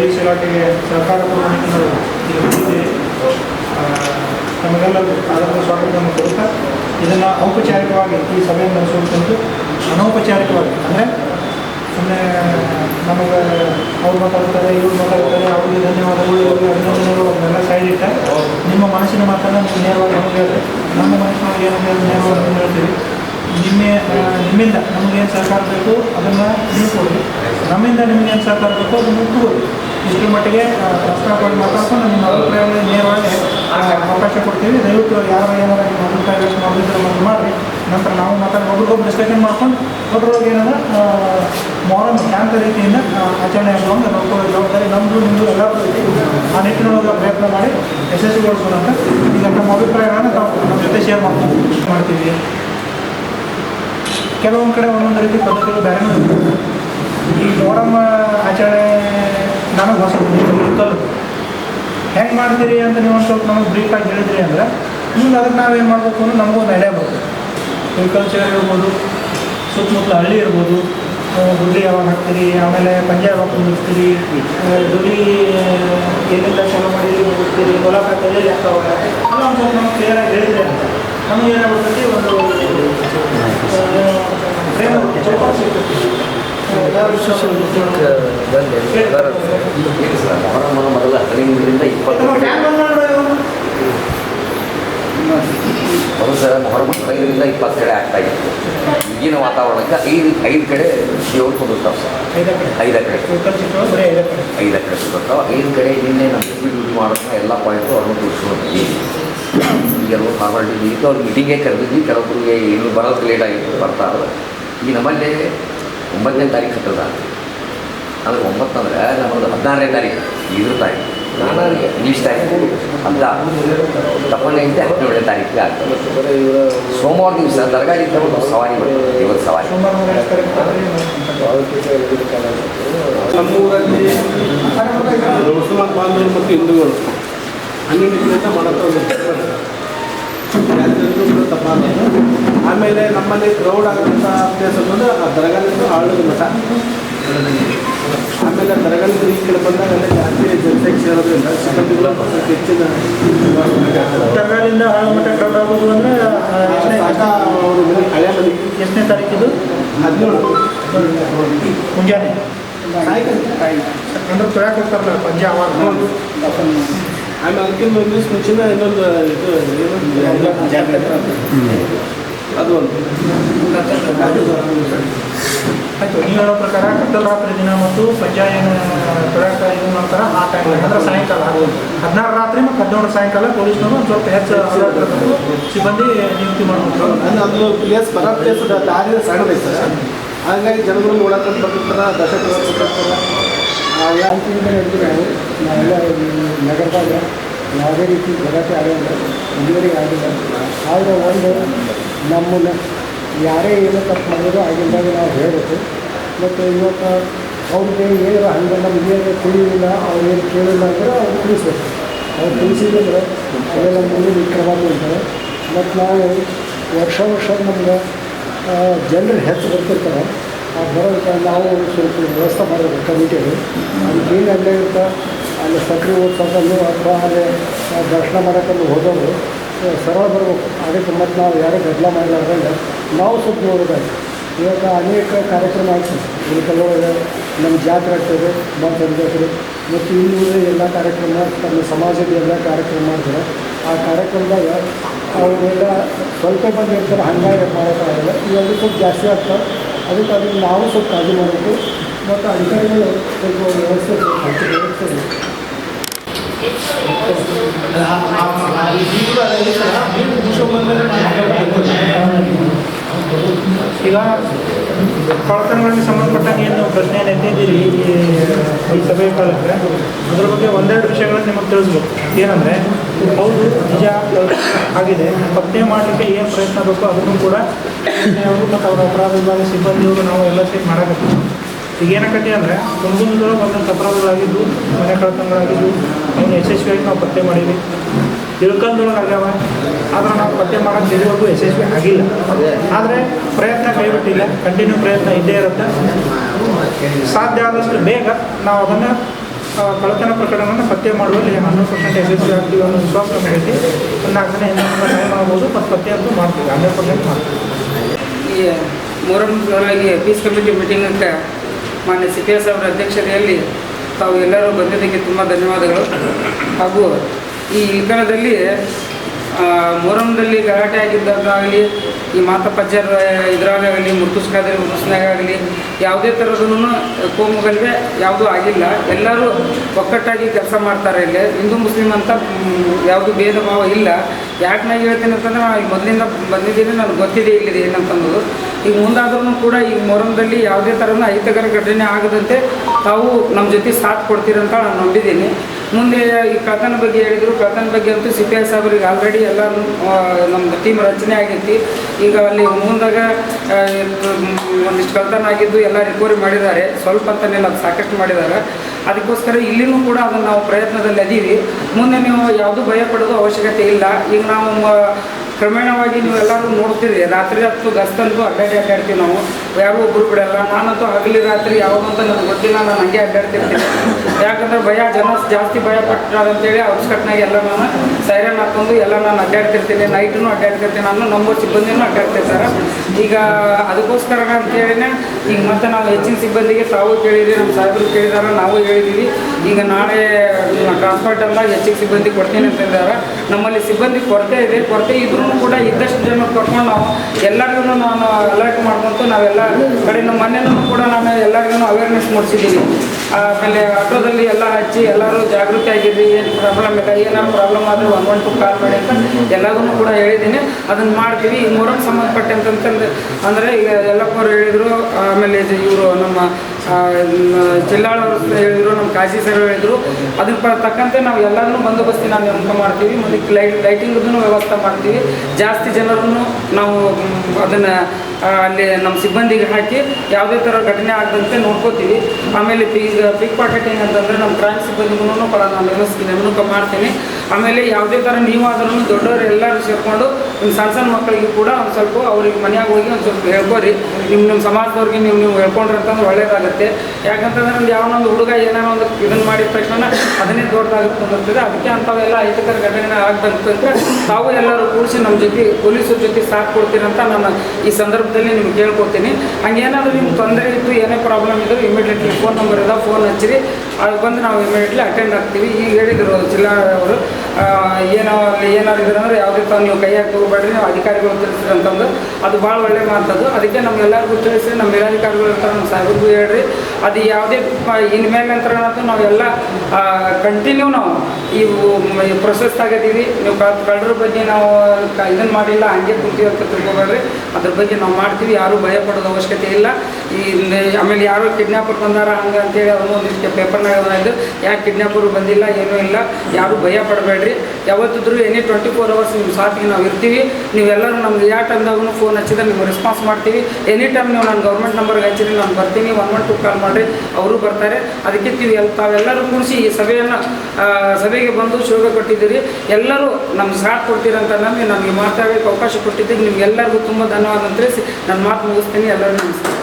Police ಇಲಾಖೆಗೆ ಸಹಕಾರ ಕೊಡುವ ನಿಟ್ಟಿನಲ್ಲಿ ಇಲ್ಲಿ ಬಂದಿದ್ದೀರಿ ಆ, ಸ್ವಾಗತವನ್ನು ಕೊಡುತ್ತಾ ಇದನ್ನು ಔಪಚಾರಿಕವಾಗಿ ಈ ಸಭೆಯನ್ನು ನಡೆಸುವಂಥದ್ದು ಅನೌಪಚಾರಿಕವಾಗಿ. ಅಂದರೆ ಸುಮ್ಮನೆ ನಮಗೆ ಅವ್ರು ಮಾತಾಡ್ತಾರೆ ಇವ್ರು ಮಾತಾಡ್ತಾರೆ ಅವ್ರಿಗೆ ಧನ್ಯವಾದಗಳು ಇವ್ರಿಗೆ ಅಭಿನಂದನೆಗಳು ಅವನ್ನೆಲ್ಲ ಸೈಡ್ ಇಟ್ಟ ನಿಮ್ಮ ಮನಸ್ಸಿನ ಮಾತನ್ನು ನೀವು ನೇರವಾಗಿ ನಮಗೆ ಹೇಳಿದ್ರೆ ನಮ್ಮ ಮನಸ್ಸಿನೊಳಗೆ ಏನು ಹೇಳಿ ನೇರವಾಗಿ ನಮ್ಗೆ ಹೇಳ್ತೀವಿ. ನಿಮ್ಮ ನಿಮ್ಮಿಂದ ನಮಗೇನು ಸಹಕಾರ ಬೇಕು ಅದನ್ನು ನೀವು ನಮ್ಮಿಂದ ನಿಮಗೇನು ಸಹಕಾರ ಬೇಕು ಅದನ್ನು ತಗೋರಿ ಇಷ್ಟರ ಮಟ್ಟಿಗೆ ಕಷ್ಟಪಟ್ಟು ಮಾತಾಡ್ಕೊಂಡು ನಿಮ್ಮ ಅಭಿಪ್ರಾಯಗಳನ್ನ ನೇರವಾಗಿ ಅವಕಾಶ ಕೊಡ್ತೀವಿ. ದಯವಿಟ್ಟು ಯಾರು ಏನಾರ ನಿಮ್ಮ ಅಭಿಪ್ರಾಯ ವ್ಯಕ್ತ ಮಾಡಿದ್ರೆ ಒಂದು ಮಾಡಿರಿ. ನಂತರ ನಾವು ಮಾತಾಡಿ ಒಬ್ಬರು ಡಿಸ್ಕಷನ್ ಮಾಡ್ಕೊಂಡು ಒಬ್ಬರೊಳಗೆ ಏನಾದ್ರೆ ಮೊಹರಂ ಶಾಂತ ರೀತಿಯಿಂದ ಆಚರಣೆ ಆಗುವಂಗೆ ನೋಡ್ಕೊಳ್ಳೋ ಜವಾಬ್ದಾರಿ ನಮ್ಮದು ನಿಮ್ಮದು ಎಲ್ಲ ರೀತಿ ಆ ನಿಟ್ಟಿನೊಳಗೆ ಪ್ರಯತ್ನ ಮಾಡಿ ಯಶಸ್ವಿಗೊಳಿಸೋಣ ಈಗ ನಮ್ಮ ಅಭಿಪ್ರಾಯಗಳನ್ನು ನಾವು ನಮ್ಮ ಜೊತೆ ಶೇರ್ ಮಾಡ್ಕೊಂಡು ಮಾಡ್ತೀವಿ. ಕೆಲವೊಂದು ಕಡೆ ಒಂದೊಂದು ರೀತಿ ಪದ್ಧತಿಗಳು ಬೇರೆ ಈ ಮೊಹರಂ ಆಚರಣೆ ನನಗೆ ಹೊಸ ಹೆಂಗೆ ಮಾಡ್ತೀರಿ ಅಂತ ನೀವು ಒಂದು ಸ್ವಲ್ಪ ನಮಗೆ ಬ್ರೀಫಾಗಿ ಹೇಳಿದ್ರಿ ಅಂದ್ರೆ ಹಿಂಗೆ ಅದಕ್ಕೆ ನಾವೇನು ಮಾಡಬೇಕು ಅಂದ್ರೆ ನಮಗೂ ಒಂದು ಐಡಿಯಾ ಬರ್ತದೆ ಅಗ್ರಿಕಲ್ಚರ್ ಇರ್ಬೋದು ಸುತ್ತಮುತ್ತಲ ಹಳ್ಳಿ ಇರ್ಬೋದು ಗುಡ್ಲಿ ಯಾವಾಗ ಹಾಕ್ತೀರಿ ಆಮೇಲೆ ಪಂಜಾಬ್ ಯಾವಾಗ ಕುಂದಿರ್ತೀರಿ ದುಡಿ ಎಲ್ಲಿಂದ ಚಾಲೂ ಮಾಡಿ ಹೋಗ್ತೀರಿ ಹೊಲ ಹಾಕ್ತಾವೆ ಎಲ್ಲ ಒಂದು ಸ್ವಲ್ಪ ನಮಗೆ ಕ್ಲಿಯರಾಗಿ ಮೊಹರಂ ಮೊದಲ ಹದಿನೈದರಿಂದ ಇಪ್ಪತ್ತು ಇಪ್ಪತ್ತು ಕಡೆ ಆಗ್ತಾ ಇತ್ತು ಈಗಿನ ವಾತಾವರಣಕ್ಕೆ ಐದು ಐದು ಕಡೆ ದೇವ್ರು ಸರ್ ಐದಾ ಕಡೆ ಐದ ಕಡೆ ಐದಾ ಕಡೆ ನಿನ್ನೆ ನಮ್ಮ ಎಸ್ ಎಲ್ಲ ಪಾಯಿಂಟು ಅವ್ರನ್ನ ತೋರಿಸ್ಕೊಂಡು ಈಗೆಲ್ಲ ಫಾರ್ಮಾಲಿಟಿ ಇತ್ತು ಅವ್ರು ಮೀಟಿಂಗೇ ಕರೆದಿದ್ವಿ ಕೆಲವೊಬ್ಬರಿಗೆ ಏನು ಬರೋದು ಲೇಟ್ ಆಗಿತ್ತು ಬರ್ತಾರೆ ಈ ನಮ್ಮಲ್ಲಿ ಒಂಬತ್ತನೇ ತಾರೀಕು ಹತ್ತದ ಅಂದ್ರೆ ಒಂಬತ್ತು ಅಂದ್ರೆ ನಮ್ಮದು ಹದಿನಾರನೇ ತಾರೀಕು ಇದ್ರ ತಾರೀಕು ಇಂಗ್ಲೀಷ್ ತಾರೀಕು ಅಂತ ತಪ್ಪನೇ ಐತೆ, ಹದಿನೇಳನೇ ತಾರೀಕಿಗೆ ಆಗ್ತದೆ. ಸೋಮವಾರ ದಿವಸ ದರ್ಗಾದಿಂದ ಒಂದು ಸವಾರಿ ಬರ್ತದೆ ದೇವರ ಸವಾರಿ. ತಾರೀಕು? ನಮ್ಮೂರಲ್ಲಿ ಮುಸಲ್ಮಾನ್ ಬಾಂಧವರು ಮತ್ತು ಹಿಂದೂಗಳು. ಹನ್ನೆರಡರಿಂದ ಮಾಡತ್ತ ಯಾರಿಗೂ ಕೂಡ ತಪ್ಪಾಗಲ್ಲ ಆಮೇಲೆ ನಮ್ಮಲ್ಲಿ ಕ್ರೌಡ್ ಆಗೋಂಥ ಪ್ಲೇಸ್ ಅಂತಂದ್ರೆ ಆ ದರಗಾಲಿಂದ ಆಳು ಮಠ. ಆಮೇಲೆ ದರಗಾಲಿ ಈ ಕಡೆ ಬಂದಾಗ ಅಲ್ಲಿ ಜಾಸ್ತಿ ಜನಸಂಖ್ಯೆ ಸೇರೋದ್ರಿಂದ ಸಿಬ್ಬಂದಿಗಳು ಸ್ವಲ್ಪ ಹೆಚ್ಚಿನ ದರ್ಗಾದಿಂದ ಮಠ ಕ್ರೌಡ್ ಆಗೋದು ಅಂದ್ರೆ ಅವರು ಮನೆ. ಎಷ್ಟನೇ ತಾರೀಕಿದು ಹದಿನೇಳು. ಮುಂಜಾನೆ ಸಾಯಂಕಾಲ. ಅಂದ್ರೆ ತೊಳ್ಯಾಕ ಹೋಗ್ತಾರಲ್ಲ ಪಂಜೆ ಅವಾಗ ಆಮೇಲೆ ಅದಕ್ಕಿಂತ ಒಂದು ದಿವಸ ಮುಂಚಿನ ಇನ್ನೊಂದು ಇದು ಅದು ಒಂದು. ಆಯಿತು ನೀವು ಹೇಳೋ ಪ್ರಕಾರ ಕತ್ತಲ ರಾತ್ರಿ ದಿನ ಮತ್ತು ಇದು ನಂತರ ಆ ಟೈಮ್ ಅಂದ್ರೆ ಸಾಯಂಕಾಲ. ಹದಿನಾರು ರಾತ್ರಿ ಮತ್ತು ಹದಿನೇಳು ಸಾಯಂಕಾಲ ಪೊಲೀಸ್ನವರು ಒಂದು ಸ್ವಲ್ಪ ಹೆಚ್ಚು ಸಿಬ್ಬಂದಿ ನಿಯುಕ್ತಿ ಮಾಡಬೇಕು ಅಂದ್ರೆ ಅದು ಪ್ಲೇಸ್ ಬರೋ ಪ್ಲೇಸ್ ದಾರಿ ಸಣ್ಣದೈತೆ ಸರ್. ಹಾಗಾಗಿ ಜನಗಳು ಬರ್ತಿರ್ತಾರೆ ದಶಕ ಬರ್ತಿರ್ತಾರೆ ಶಾಂತಿಯಿಂದ ನಾವು ನಾವೆಲ್ಲ ನಗರದಾಗ ಯಾವುದೇ ರೀತಿ ಗಲಾಟೆ ಆಗಿಲ್ಲ ಇದುವರೆಗೆ ಆಗಿಲ್ಲ ಆದರೆ ಒಂದು ನಮ್ಮನ್ನು ಯಾರೇ ಏನೋ ತಪ್ಪು ಮಾಡಿದ್ರು ಆಗಿದ್ದಾಗ ನಾವು ಹೇಳಬೇಕು ಮತ್ತು ಇವತ್ತು ಅವ್ರಿಗೆ ಏನು ಹಂಗೆ ನಮ್ಗೆ ಏನು ತಿಳಿಯಿಲ್ಲ ಅವ್ರು ಏನು ಕೇಳಿಲ್ಲ ಅಂದರೆ ಅವ್ರು ತಿಳಿಸ್ಬೇಕು ಅವ್ರು ತಿಳಿಸಿದ್ರೆ ಅವೆಲ್ಲ ಮುಂದೆ ಕ್ರಮ ತಗೊಳ್ತಾರೆ ಮತ್ತು ನಾವು ವರ್ಷ ವರ್ಷ ನಮ್ಗೆ ಜನರು ಹೆಚ್ಚು ಬರ್ತಿರ್ತಾರೆ ಆ ಬರೋದಕ್ಕೆ ನಾವು ಸ್ವಲ್ಪ ವ್ಯವಸ್ಥೆ ಮಾಡಬೇಕು ಕಮಿಟಿಯಲ್ಲಿ ಅಲ್ಲಿ. ಏನು ಅಲ್ಲೇ ಇರ್ತಾ ಅಲ್ಲಿ ಸಕ್ರೆ ಓದ್ಕೊಂಡು ಅಥವಾ ಅಲ್ಲಿ ದರ್ಶನ ಮಾಡೋಕ್ಕಲ್ಲಿ ಹೋದವರು ಸರಳ ಬರಬೇಕು. ಅದಕ್ಕೆ ಮತ್ತು ನಾವು ಯಾರೇ ಗದ್ದಲ ಮಾಡಲಾರ್ದಂಗೆ ನಾವು ಸ್ವಲ್ಪ ನೋಡೋದಾಗಿ ಇವಾಗ ಅನೇಕ ಕಾರ್ಯಕ್ರಮ ಆಗ್ತದೆ ಉಳಿಕಲ್ಲೊಳಗೆ ನಮ್ಮ ಜಾತ್ರೆ ಆಗ್ತದೆ ಬಂತ ಜಾತ್ರೆ ಮತ್ತು ಇನ್ನೂ ಎಲ್ಲ ಕಾರ್ಯಕ್ರಮ ತಮ್ಮ ಸಮಾಜದ ಎಲ್ಲ ಕಾರ್ಯಕ್ರಮ ಮಾಡ್ತಾರೆ. ಆ ಕಾರ್ಯಕ್ರಮದಾಗ ಅವರೆಲ್ಲ ಸ್ವಲ್ಪ ಬಂದಿರ್ತಾರೆ ಹಂಗಾಗಿ ಮಾಡೋಕ್ಕಾಗಲ್ಲ. ಇವೆಲ್ಲ ಸ್ವಲ್ಪ ಜಾಸ್ತಿ ಆಗ್ತವೆ ಅದಕ್ಕೆ ಅದನ್ನು ನಾವು ಸ್ವಲ್ಪ ಕಾಳಜಿ ಮಾಡಬೇಕು ಮತ್ತು ಅಧಿಕಾರಿಗಳು ಸ್ವಲ್ಪ ವ್ಯವಸ್ಥೆ. ಈಗ ಕಳತನಗಳಿಗೆ ಸಂಬಂಧಪಟ್ಟಂಗೆ ಏನು ಪ್ರಶ್ನೆ ಎತ್ತಿದ್ದೀರಿ ಈ ಸಭೆ ಕಾಲಕ್ಕೆ ಅದ್ರ ಬಗ್ಗೆ ಒಂದೆರಡು ವಿಷಯಗಳನ್ನು ನಿಮಗೆ ತಿಳಿಸ್ಬೇಕು ಏನಂದರೆ ಹೌದು, ನಿಜ ಆಗಿದೆ. ಪತ್ತೆ ಮಾಡಲಿಕ್ಕೆ ಏನು ಪ್ರಯತ್ನ ಬೇಕೋ ಅದನ್ನು ಕೂಡ ಅವರು ಮತ್ತು ಅವರ ಅಪರಾಧ ವಿಭಾಗ ಸಿಬ್ಬಂದಿಯವರು ನಾವು ಎಲ್ಲ ಸೇರಿ ಮಾಡಕತ್ತೀವಿ ಈಗ ಏನಾಗತ್ತೆ ಅಂದರೆ, ಒಂದೊಂದು ಒಂದೊಂದು ಅಪರಾಧಗಳಾಗಿದ್ದು, ಮನೆ ಕಳತನಗಳಾಗಿದ್ದು ಅವನು ಯಶಸ್ವಿಯಾಗಿ ನಾವು ಪತ್ತೆ ಮಾಡೀವಿ ಇಳ್ಕಲ್ದೊಳಗೆ ಆಗ್ಯಾವ. ಆದ್ರೆ ನಾವು ಪತ್ತೆ ಮಾಡೋಕೆ ಇದುವರೆಗೂ ಯಶಸ್ವಿ ಆಗಿಲ್ಲ. ಆದರೆ ಪ್ರಯತ್ನ ಕೈಬಿಟ್ಟಿಲ್ಲ. ಕಂಟಿನ್ಯೂ ಪ್ರಯತ್ನ ಇದ್ದೇ ಇರುತ್ತೆ. ಸಾಧ್ಯ ಆದಷ್ಟು ಬೇಗ ನಾವು ಅದನ್ನು ಕಳ್ಳತನ ಪ್ರಕರಣವನ್ನು ಪತ್ತೆ ಮಾಡುವಲ್ಲಿ ಹಂಡ್ರೆಡ್ ಪರ್ಸೆಂಟ್ ಯಶಸ್ವಿ ಆಗ್ತೀವಿ ಅನ್ನೋ ವಿಶ್ವಾಸ ನಮಗೈತಿ ನಾಲ್ಕು ಜನ ಹೆಣ್ಣು ಟೈಮ್ ಆಗ್ಬೋದು ಮತ್ತು ಪತ್ತೆ ಅಂತೂ ಮಾಡ್ತೀವಿ ಹಂಡ್ರೆಡ್ ಪರ್ಸೆಂಟ್ ಮಾಡ್ತೀವಿ. ಈ ಮೊಹರಂ ಸಲುವಾಗಿ ಪೀಸ್ ಕಮಿಟಿ ಮೀಟಿಂಗ್ ಅಂತ ಮಾನ್ಯ ಸಿ ಪಿ ಎಸ್ ಅವರ ಅಧ್ಯಕ್ಷತೆಯಲ್ಲಿ ತಾವು ಎಲ್ಲರೂ ಬಂದಿದ್ದಕ್ಕೆ ತುಂಬ ಧನ್ಯವಾದಗಳು. ಹಾಗೂ ಈ ಇಲ್ಕಣದಲ್ಲಿ ಆ, ಮೊಹರಂದಲ್ಲಿ ಗಲಾಟೆ ಆಗಿದ್ದಾಗಲಿ ಈ ಮಾತಪ್ಪಜ್ಜರ ಇದ್ರಾಗಲಿ ಮುರ್ತುಸ್ಕಾದಲ್ಲಿ ಮುರ್ತುಸ್ನಾಗಾಗಲಿ ಯಾವುದೇ ಥರದೂ ಕೋಮುಗಳಿಗೆ ಯಾವುದೂ ಆಗಿಲ್ಲ. ಎಲ್ಲರೂ ಒಕ್ಕಟ್ಟಾಗಿ ಕೆಲಸ ಮಾಡ್ತಾರೆ ಇಲ್ಲಿ. ಹಿಂದೂ ಮುಸ್ಲಿಂ ಅಂತ ಯಾವುದು ಭೇದ ಭಾವ ಇಲ್ಲ. ಯಾಕೆ ನಾ ಹೇಳ್ತೀನಿ ಅಂತಂದ್ರೆ, ನಾನು ಮೊದಲಿಂದ ಬಂದಿದ್ದೀನಿ, ನನಗೆ ಗೊತ್ತಿದೆ ಇಲ್ಲಿದೆ ಏನಂತಂದು. ಈಗ ಮುಂದಾದ್ರೂ ಕೂಡ ಈ ಮೊಹರಂದಲ್ಲಿ ಯಾವುದೇ ಥರದ ಅಹಿತಕರ ಘಟನೆ ಆಗದಂತೆ ತಾವು ನಮ್ಮ ಜೊತೆ ಸಾಥ್ ಕೊಡ್ತೀರಂತ ನಾನು ನಂಬಿದ್ದೀನಿ ಮುಂದೆ ಈ ಕಥನ ಬಗ್ಗೆ ಹೇಳಿದರು ಕಥನ ಬಗ್ಗೆ ಅಂತೂ ಸಿ ಪಿ ಎಸ್ ಆಲ್ರೆಡಿ ಎಲ್ಲ ನಮ್ಮ ಟೀಮ್ ರಚನೆ ಆಗೈತಿ. ಈಗ ಅಲ್ಲಿ ಮುಂದಾಗ ಒಂದಿಷ್ಟು ಕಲ್ತನ ಆಗಿದ್ದು ಎಲ್ಲ ರಿಕವರಿ ಮಾಡಿದ್ದಾರೆ. ಸ್ವಲ್ಪ ಅಂತಲೇ ಅದು ಸಾಕಷ್ಟು ಮಾಡಿದ್ದಾರೆ. ಅದಕ್ಕೋಸ್ಕರ ಇಲ್ಲಿನೂ ಕೂಡ ಅದನ್ನು ನಾವು ಪ್ರಯತ್ನದಲ್ಲಿ ಅದೀವಿ. ಮುಂದೆ ನೀವು ಯಾವುದು ಭಯ ಪಡೋದು ಅವಶ್ಯಕತೆ ಇಲ್ಲ. ಈಗ ನಾವು ಕ್ರಮೇಣವಾಗಿ ನೀವು ಎಲ್ಲರೂ ನೋಡ್ತೀರಿ ರಾತ್ರಿ ಹತ್ತು ಗಸ್ತಂತೂ ಅಡ್ಡಾಡಿ ಅಡ್ಡಾಡ್ತೀವಿ ನಾವು. ಯಾರು ಒಬ್ಬರು ಬಿಡಲ್ಲ ನಾನಂತೂ ಹಗಲಿ ರಾತ್ರಿ ಯಾವಾಗಂತ ನನಗೆ ಗೊತ್ತಿಲ್ಲ, ನಾನು ಹಂಗೆ ಅಡ್ಡಾಡ್ತಿರ್ತೀನಿ. ಯಾಕಂದ್ರೆ ಭಯ, ಜನ ಜಾಸ್ತಿ ಭಯ ಪಟ್ಟಾರಂತೇಳಿ ಔಟ್ಸ್ಕಟ್ನಾಗ ಎಲ್ಲ ನಾನು ಸೈರನ್ ಹಾಕೊಂಡು ಎಲ್ಲ ನಾನು ಅಡ್ಡಾಡ್ತಿರ್ತೀನಿ ನೈಟೂ ಅಡ್ಡಾಡ್ತಿರ್ತೀನಿ, ನಾನು ನಮ್ಮ ಸಿಬ್ಬಂದಿನೂ ಅಡ್ಡಾಡ್ತಿರ್ತಾರೆ. ಈಗ ಅದಕ್ಕೋಸ್ಕರ ಅಂತೇಳಿನೇ ಈಗ ಮತ್ತೆ ನಾವು ಹೆಚ್ಚಿನ ಸಿಬ್ಬಂದಿಗೆ ತಾವು ಕೇಳಿರಿ ನಮ್ಮ ಸಾಹೇಬರು ಕೇಳಿದಾರೆ, ನಾವು ಹೇಳಿದ್ದೀವಿ ಈಗ ನಾಳೆ ಟ್ರಾನ್ಸ್ಪೋರ್ಟ್ ಎಲ್ಲ ಹೆಚ್ಚಿಗೆ ಸಿಬ್ಬಂದಿ ಕೊಡ್ತೀನಿ ಅಂತಂದಾರೆ ನಮ್ಮಲ್ಲಿ ಸಿಬ್ಬಂದಿ ಕೊರತೆ ಇದೆ, ಕೊರತೆ ಇದ್ರೂ ಕೂಡ ಇದ್ದಷ್ಟು ಜನ ಕರ್ಕೊಂಡು ನಾವು ಎಲ್ಲರಿಗೂ ನಾನು ಅಲರ್ಟ್ ಮಾಡ್ಕೊಂತು ನಾವೆಲ್ಲ ಕಡೆ ನಮ್ಮ ಮನೆಯಲ್ಲೂ ಕೂಡ ನಾನು ಎಲ್ಲರಿಗೂ ಅವೇರ್ನೆಸ್ ಮೂಡಿಸಿದ್ದೀನಿ ಆಮೇಲೆ ಆಟೋದಲ್ಲಿ ಎಲ್ಲ ಹಚ್ಚಿ ಎಲ್ಲರೂ ಜಾಗೃತಿ ಆಗಿರ್ರಿ ಏನು ಪ್ರಾಬ್ಲಮ್ ಇಲ್ಲ, ಏನಾದ್ರು ಪ್ರಾಬ್ಲಮ್ ಆದರೆ ಒನ್ ಒನ್ ಟು ಕಾಲ್ ಮಾಡಿ ಅಂತ ಎಲ್ಲದನ್ನು ಕೂಡ ಹೇಳಿದ್ದೀನಿ. ಅದನ್ನು ಮಾಡ್ತೀವಿ. ಈ ಮೂರಕ್ಕೆ ಸಂಬಂಧಪಟ್ಟಂತಂತಂದು ಅಂದರೆ ಈಗ ಎಲ್ಲಪ್ಪರು ಹೇಳಿದರು, ಆಮೇಲೆ ಇವರು ನಮ್ಮ ಜಿಲ್ಲಾಳವರು ಹೇಳಿದರು, ನಮ್ಮ ಕಾಶಿ ಸರ್ ಹೇಳಿದ್ರು. ಅದಕ್ಕೆ ತಕ್ಕಂತೆ ನಾವು ಎಲ್ಲರನ್ನೂ ಬಂದೋಬಸ್ತಿ ನಾವು ನೇಮಕ ಮಾಡ್ತೀವಿ. ಮತ್ತು ಲೈಟ್ ಲೈಟಿಂಗ್ದು ವ್ಯವಸ್ಥೆ ಮಾಡ್ತೀವಿ. ಜಾಸ್ತಿ ಜನರನ್ನು ನಾವು ಅದನ್ನು ಅಲ್ಲಿ ನಮ್ಮ ಸಿಬ್ಬಂದಿಗೆ ಹಾಕಿ ಯಾವುದೇ ಥರ ಘಟನೆ ಆಗದಂತೆ ನೋಡ್ಕೋತೀವಿ. ಆಮೇಲೆ ಈಗ ಪಿಕ್ ಪಾಕೆಟಿಂಗ್ ಅಂತಂದರೆ ನಮ್ಮ ಕ್ರೈಮ್ ಸಿಬ್ಬಂದಿಗೂ ಕೂಡ ನಾನು ನೇಮಕ ಮಾಡ್ತೀನಿ. ಆಮೇಲೆ ಯಾವುದೇ ಥರ ನೀವಾದ್ರೂ ದೊಡ್ಡವರು ಎಲ್ಲರೂ ಸೇರಿಕೊಂಡು ನಿಮ್ಮ ಸಣ್ಣ ಸಣ್ಣ ಮಕ್ಕಳಿಗೆ ಕೂಡ ಒಂದು ಸ್ವಲ್ಪ ಅವ್ರಿಗೆ ಮನೆಯಾಗ ಹೋಗಿ ಒಂದು ಸ್ವಲ್ಪ ಹೇಳ್ಕೊರಿ. ನಿಮ್ಮ ನಿಮ್ಮ ಸಮಾಜದವ್ರಿಗೆ ನೀವು ನೀವು ಹೇಳ್ಕೊಂಡ್ರಿ ಅಂತಂದ್ರೆ ಒಳ್ಳೇದಾಗುತ್ತೆ. ಯಾಕಂತಂದ್ರೆ ಒಂದು ಹುಡುಗ ಏನಾರ ಒಂದು ಇದನ್ನು ಮಾಡಿದ ತಕ್ಷಣ ಅದನ್ನೇ ದೊಡ್ಡದಾಗುತ್ತೆ ಅಂದಿರ್ತದೆ ಅದಕ್ಕೆ ಅಂಥವೆಲ್ಲ ಅಹಿತಕರ ಘಟನೆ ಆಗಬೇಕಂದ್ರೆ ತಾವು ಎಲ್ಲರೂ ಕೂಡಿಸಿ ನಮ್ಮ ಜೊತೆ ಪೊಲೀಸರ ಜೊತೆ ಸಾಥ್ ಕೊಡ್ತೀರಂತ ನಾನು ಈ ಸಂದರ್ಭದಲ್ಲಿ ನಿಮ್ಗೆ ಕೇಳ್ಕೊತೀನಿ. ಹಂಗೇನಾದರೂ ನಿಮ್ಗೆ ತೊಂದರೆ ಇತ್ತು, ಏನೇ ಪ್ರಾಬ್ಲಮ್ ಇದ್ದರೂ ಇಮಿಡಿಯೇಟ್ಲಿ ಫೋನ್ ನಂಬರ್ ಇದೆ ಫೋನ್ ಹಚ್ಚಿರಿ. ಅದು ಬಂದು ನಾವು ಇಮಿಡಿಯೇಟ್ಲಿ ಅಟೆಂಡ್ ಆಗ್ತೀವಿ. ಈಗ ಹೇಳಿದರು ಜಿಲ್ಲಾ ಅವರು ಏನೋ ಅಲ್ಲಿ ಇದ್ರೆ ಅಂದ್ರೆ ಯಾವುದೇ ತಾವು ನೀವು ಕೈ ಹಾಕಿ ಹೋಗ್ಬೇಡ್ರಿ ನೀವು ಅಧಿಕಾರಿಗಳು ತಿಳಿಸ್ರಿ ಅಂತಂದು. ಅದು ಭಾಳ ಒಳ್ಳೆ ಮಾತದು. ಅದಕ್ಕೆ ನಮ್ಗೆಲ್ಲರಿಗೂ ತಿಳಿಸಿ, ನಮ್ಮ ಮೇಲಾಧಿಕಾರಿಗಳು ಇರ್ತಾರೆ ನಮ್ಮ ಸಾಹೇಬ್ರಿಗೂ ಹೇಳ್ರಿ. ಅದು ಯಾವುದೇ ಪ- ಅನ್ನೋದು ನಾವೆಲ್ಲ ಕಂಟಿನ್ಯೂ ನಾವು ಇವು ಪ್ರೊಸೆಸ್ ಆಗಿದ್ದೀವಿ ನೀವು ಕಳ್ಳರ ಬಗ್ಗೆ ನಾವು ಇದನ್ನು ಮಾಡಿಲ್ಲ, ಹಂಗೆ ಕುಂತೀವಿ ಅಂತ ತಿಳ್ಕೊಬೇಡ್ರಿ. ಅದ್ರ ಬಗ್ಗೆ ನಾವು ಮಾಡ್ತೀವಿ. ಯಾರೂ ಭಯ ಪಡೋದು ಅವಶ್ಯಕತೆ ಇಲ್ಲ. ಈ ಆಮೇಲೆ ಯಾರು ಕಿಡ್ನಾಪರ್ ಬಂದಾರ ಹಂಗೆ ಅಂತೇಳಿ ಅದನ್ನು ಒಂದಿಷ್ಟು ಪೇಪರ್ನಾಗ ಇದು, ಯಾಕೆ ಕಿಡ್ನಾಪರ್ ಬಂದಿಲ್ಲ, ಏನೂ ಇಲ್ಲ. ಯಾರೂ ಭಯ ಪಡಬೇಡ್ರಿ. ಯಾವತ್ತಿದ್ರೂ ಎನಿ ಟ್ವೆಂಟಿ ಫೋರ್ ಅವರ್ಸ್ ನಿಮ್ಮ ಸಾಥಿಗೆ ನಾವು ಇರ್ತೀವಿ. ನೀವೆಲ್ಲರೂ ನಮ್ಗೆ ಯಾವ ಟೈಮ್ದಾಗೂ ಫೋನ್ ಹಚ್ಚಿದ್ರೆ ನಿಮ್ಗೆ ರೆಸ್ಪಾನ್ಸ್ ಮಾಡ್ತೀವಿ. ಎನಿ ಟೈಮ್ ನೀವು ನಾನು ಗೌರ್ಮೆಂಟ್ ನಂಬರ್ಗೆ ಹಚ್ಚಿದ್ರೆ ನಾನು ಬರ್ತೀನಿ. ಒನ್ ಒನ್ ಟು ಕಾಲ್ ಮಾಡಿರಿ. ಅವರು ಬರ್ತಾರೆ. ಅದಕ್ಕೆ ನೀವು ತಾವೆಲ್ಲರೂ ಕೂಡಿಸಿ ಈ ಸಭೆಯನ್ನು ಸಭೆಗೆ ಬಂದು ಶೋಭೆ ಕೊಟ್ಟಿದ್ದೀರಿ. ಎಲ್ಲರೂ ನಮ್ಗೆ ಸಾಥ್ ಕೊಡ್ತೀರಂತ ನಂಬಿ ನಮಗೆ ಮಾತಾಡೋಕ್ಕೆ ಅವಕಾಶ ಕೊಟ್ಟಿದ್ದಕ್ಕೆ ನಿಮ್ಗೆಲ್ಲರಿಗೂ ತುಂಬ ಧನ್ಯವಾದ ಅಂತ ತಿಳಿಸಿ ನನ್ನ ಮಾತು ಮುಗಿಸ್ತೀನಿ. ಎಲ್ಲರೂ ನಮಸ್ಕಾರ.